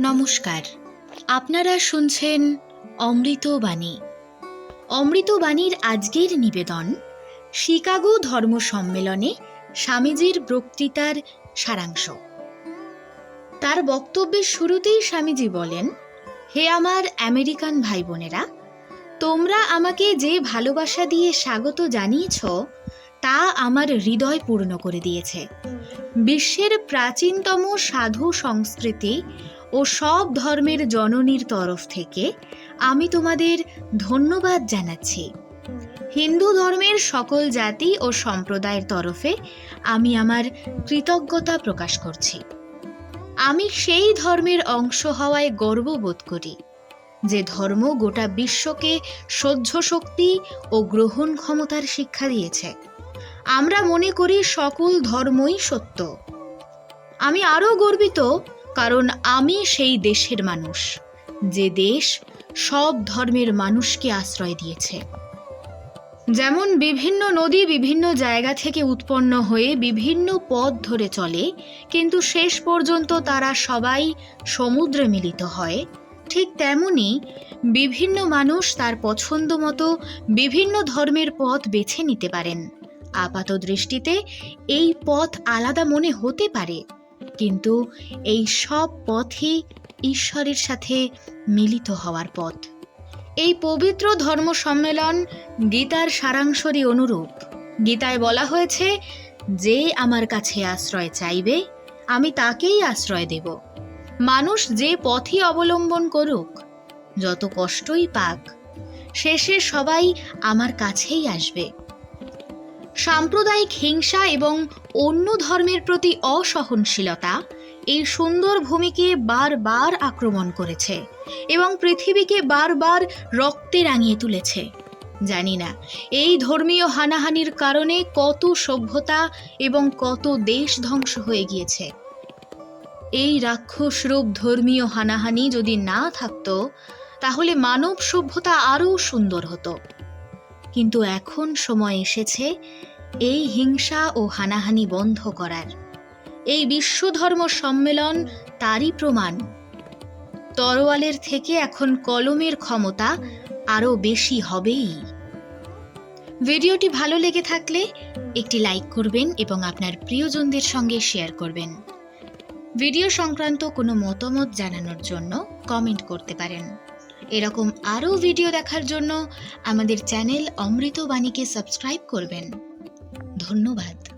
নমস্কার। আপনারা শুনছেন অমৃতবাণী অমৃতবাণীর আজকের নিবেদন শিকাগো ধর্ম সম্মেলনে স্বামীজির বক্তৃতার সারাংশ। তার বক্তব্যের শুরুতেই স্বামীজি বলেন, হে আমার আমেরিকান ভাই বোনেরা তোমরা আমাকে যে ভালোবাসা দিয়ে স্বাগত জানিয়েছ, তা আমার হৃদয় পূর্ণ করে দিয়েছে। বিশ্বের প্রাচীনতম সাধু সংস্কৃতি ও সব ধর্মের জননীর তরফ থেকে আমি তোমাদের ধন্যবাদ জানাচ্ছি। হিন্দু ধর্মের সকল জাতি ও সম্প্রদায়ের তরফে আমি আমার কৃতজ্ঞতা প্রকাশ করছি। আমি সেই ধর্মের অংশ হওয়ায় গর্ববোধ করি, যে ধর্ম গোটা বিশ্বকে সহ্য শক্তি ও গ্রহণ ক্ষমতার শিক্ষা দিয়েছে। আমরা মনে করি সকল ধর্মই সত্য। আমি আরও গর্বিত কারণ আমি সেই দেশের মানুষ। যে দেশ সব ধর্মের মানুষকে আশ্রয় দিয়েছে। যেমন বিভিন্ন নদী বিভিন্ন জায়গা থেকে উৎপন্ন হয়ে বিভিন্ন পথ ধরে চলে, কিন্তু শেষ পর্যন্ত তারা সবাই সমুদ্রে মিলিত হয়। ঠিক তেমনি বিভিন্ন মানুষ তার পছন্দ মতো বিভিন্ন ধর্মের পথ বেছে নিতে পারেন। আপাত দৃষ্টিতে এই পথ আলাদা মনে হতে পারে। কিন্তু এই সব পথই ঈশ্বরের সাথে মিলিত হওয়ার পথ। এই পবিত্র ধর্ম সম্মেলন গীতার সারাংশরই অনুরূপ। গীতায় বলা হয়েছে, যে আমার কাছে আশ্রয় চাইবে, আমি তাকেই আশ্রয় দেব। মানুষ যে পথই অবলম্বন করুক, যত কষ্টই পাক, শেষে সবাই আমার কাছেই আসবে। সাম্প্রদায়িক হিংসা এবং অন্য ধর্মের প্রতি অসহনশীলতা এই সুন্দর ভূমিকে বারবার আক্রমণ করেছে এবং পৃথিবীকে বারবার রক্তে রাঙিয়ে তুলেছে। জানি না, এই ধর্মীয় হানাহানির কারণে কত সভ্যতা এবং কত দেশ ধ্বংস হয়ে গিয়েছে। এই রাক্ষসরূপ ধর্মীয় হানাহানি যদি না থাকতো, তাহলে মানব সভ্যতা আরও সুন্দর হতো। কিন্তু এখন সময় এসেছে এই হিংসা ও হানাহানি বন্ধ করার। এই বিশ্ব ধর্ম সম্মেলন তারই প্রমাণ। তরোয়ালের থেকে এখন কলমের ক্ষমতা আরও বেশি হবেই। ভিডিওটি ভালো লেগে থাকলে একটি লাইক করবেন এবং আপনার প্রিয়জনদের সঙ্গে শেয়ার করবেন। ভিডিও সংক্রান্ত কোনো মতামত জানানোর জন্য কমেন্ট করতে পারেন। এরকম আরও ভিডিও দেখার জন্য আমাদের চ্যানেল অমৃতবাণীকে সাবস্ক্রাইব করবেন। ধন্যবাদ।